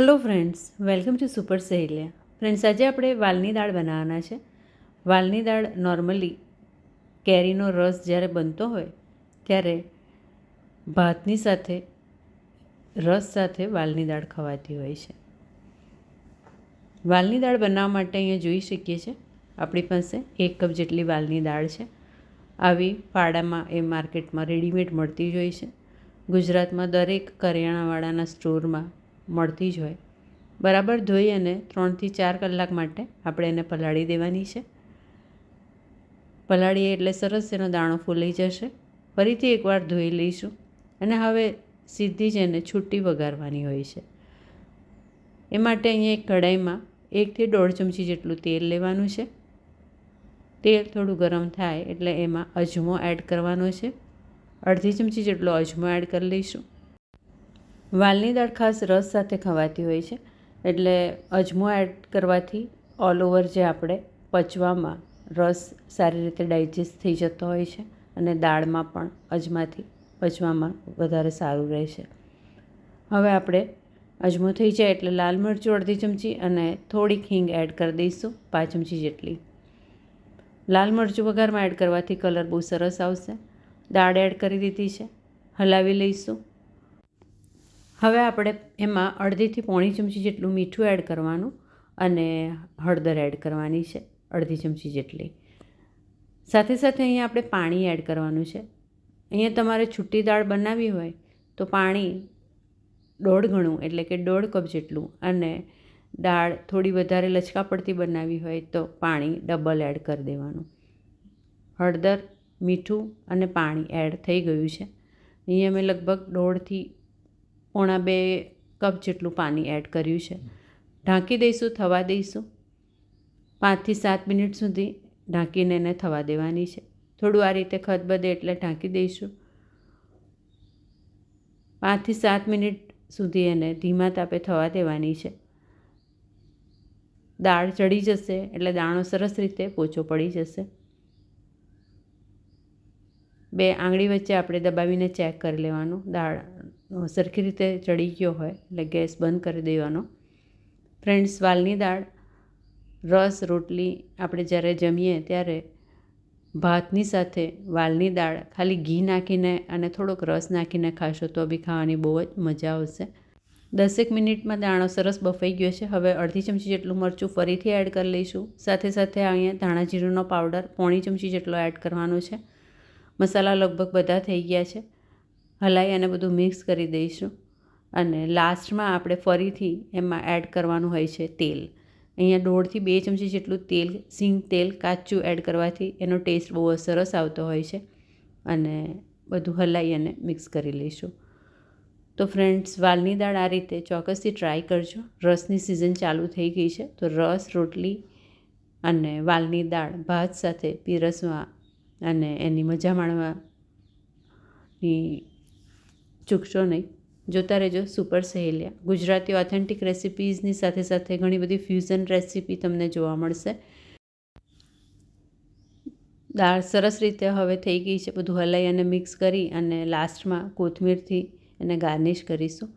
Hello friends, welcome to super Saheliya. Friends, આજે આપણે વાલની દાળ બનાવવાના છે. વાલની દાળ નોર્મલી કેરીનો રસ જ્યારે બનતો હોય ત્યારે ભાતની સાથે, રસ સાથે વાલની દાળ ખવાતી હોય છે. વાલની દાળ બનાવવા માટે અહીંયા જોઈ શકીએ છીએ. આપણી પાસે એક કપ જેટલી વાલની દાળ છે. આવી ફાડામાં એ માર્કેટમાં રેડીમેડ મળતી જ હોય છે. ગુજરાતમાં દરેક કરિયાણાવાળાના સ્ટોરમાં મળતી જ હોય. બરાબર ધોઈ અને ત્રણથી ચાર કલાક માટે આપણે એને પલાળી દેવાની છે. પલાળીએ એટલે સરસ એનો દાણો ફૂલાઈ જશે. ફરીથી એકવાર ધોઈ લઈશું. અને હવે સીધી જ એને છૂટી વઘારવાની હોય છે. એ માટે અહીંયા એક કઢાઈમાં એકથી દોઢ ચમચી જેટલું તેલ લેવાનું છે. તેલ થોડું ગરમ થાય એટલે એમાં અજમો એડ કરવાનો છે. અડધી ચમચી જેટલો અજમો એડ કરી લઈશું. વાલની દાળ ખાસ રસ સાથે ખવાતી હોય છે, એટલે અજમો એડ કરવાથી ઓલ ઓવર જે આપણે પચવામાં રસ સારી રીતે ડાયજેસ્ટ થઈ જતો હોય છે અને દાળમાં પણ અજમાથી પચવામાં વધારે સારું રહેશે હવે આપણે અજમો થઈ જાય એટલે લાલ મરચું અડધી ચમચી અને થોડીક હિંગ એડ કરી દઈશું, પાંચ ચમચી જેટલી. લાલ મરચું વઘારમાં એડ કરવાથી કલર બહુ સરસ આવશે. દાળ એડ કરી દીધી છે, હલાવી લઈશું. હવે આપણે એમાં અડધીથી પોણી ચમચી જેટલું મીઠું એડ કરવાનું અને હળદર એડ કરવાની છે, અડધી ચમચી જેટલી. સાથે સાથે અહીંયા આપણે પાણી એડ કરવાનું છે. અહીંયા તમારે છૂટી દાળ બનાવવી હોય તો પાણી દોઢ ગણું, એટલે કે દોઢ કપ જેટલું અને દાળ થોડી વધારે લચકા પડતી બનાવવી હોય તો પાણી ડબલ એડ કરી દેવાનું. હળદર, મીઠું અને પાણી એડ થઈ ગયું છે. અહીંયા મેં લગભગ દોઢથી પોણા બે કપ જેટલું પાણી એડ કર્યું છે. ઢાંકી દઈશું, થવા દઈશું. પાંચથી સાત મિનિટ સુધી ઢાંકીને એને થવા દેવાની છે. થોડું આ રીતે ખદબદે એટલે ઢાંકી દઈશું. પાંચથી સાત મિનિટ સુધી એને ધીમા તાપે થવા દેવાની છે. દાળ ચડી જશે એટલે દાણો સરસ રીતે પોચો પડી જશે. બે આંગળી વચ્ચે આપણે દબાવીને ચેક કરી લેવાનું દાળ. સરખી રીતે ચડી ગયો હોય, એટલે ગેસ બંધ કરી દેવાનો. ફ્રેન્ડ્સ, વાલની દાળ, રસ, રોટલી આપણે જ્યારે જમીએ ત્યારે ભાતની સાથે વાલની દાળ ખાલી ઘી નાખીને અને થોડોક રસ નાખીને ખાશો તો બી ખાવાની બહુ જ મજા આવશે. દસેક મિનિટમાં દાણો સરસ બફાઈ ગયો છે. હવે અડધી ચમચી જેટલું મરચું ફરીથી એડ કરી લઈશું. સાથે સાથે અહીંયા ધાણા જીરુંનો પાવડર પોણી ચમચી જેટલો એડ કરવાનો છે. મસાલા લગભગ બધા થઈ ગયા છે. હલાઈ અને બધું મિક્સ કરી દઈશું. અને લાસ્ટમાં આપણે ફરીથી એમાં એડ કરવાનું હોય છે તેલ. અહીંયા દોઢથી બે ચમચી જેટલું તેલ, સિંગ તેલ, કાચું એડ કરવાથી એનો ટેસ્ટ બહુ સરસ આવતો હોય છે. અને બધું હલાઈ અને મિક્સ કરી લઈશું. તો ફ્રેન્ડ્સ, વાલની દાળ આ રીતે ચોક્કસથી ટ્રાય કરજો. રસની સિઝન ચાલુ થઈ ગઈ છે, તો રસ, રોટલી અને વાલની દાળ ભાત સાથે પીરસવા અને એની મજા માણવાની ચૂકશો નહીં. જોતા રહેજો સુપર સહેલિયા. ગુજરાતી ઓથેન્ટિક રેસિપીઝની સાથે સાથે ઘણી બધી ફ્યુઝન રેસિપી તમને જોવા મળશે. દાળ સરસ રીતે હવે થઈ ગઈ છે, બધું હલાઈ અને મિક્સ કરી અને લાસ્ટમાં કોથમીરથી એને ગાર્નિશ કરીશું.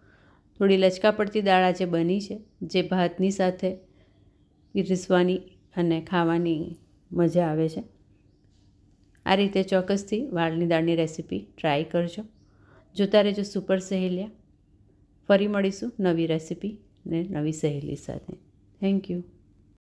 થોડી લચકા પડતી દાળ આજે બની છે, જે ભાતની સાથે પીરસવાની અને ખાવાની મજા આવે છે. આ રીતે ચોક્કસથી વાળની દાળની રેસીપી ટ્રાય કરજો. જોતા રહેજો સુપર સહેલિયા. ફરી મળીશું નવી રેસીપી ને નવી સહેલી સાથે. Thank you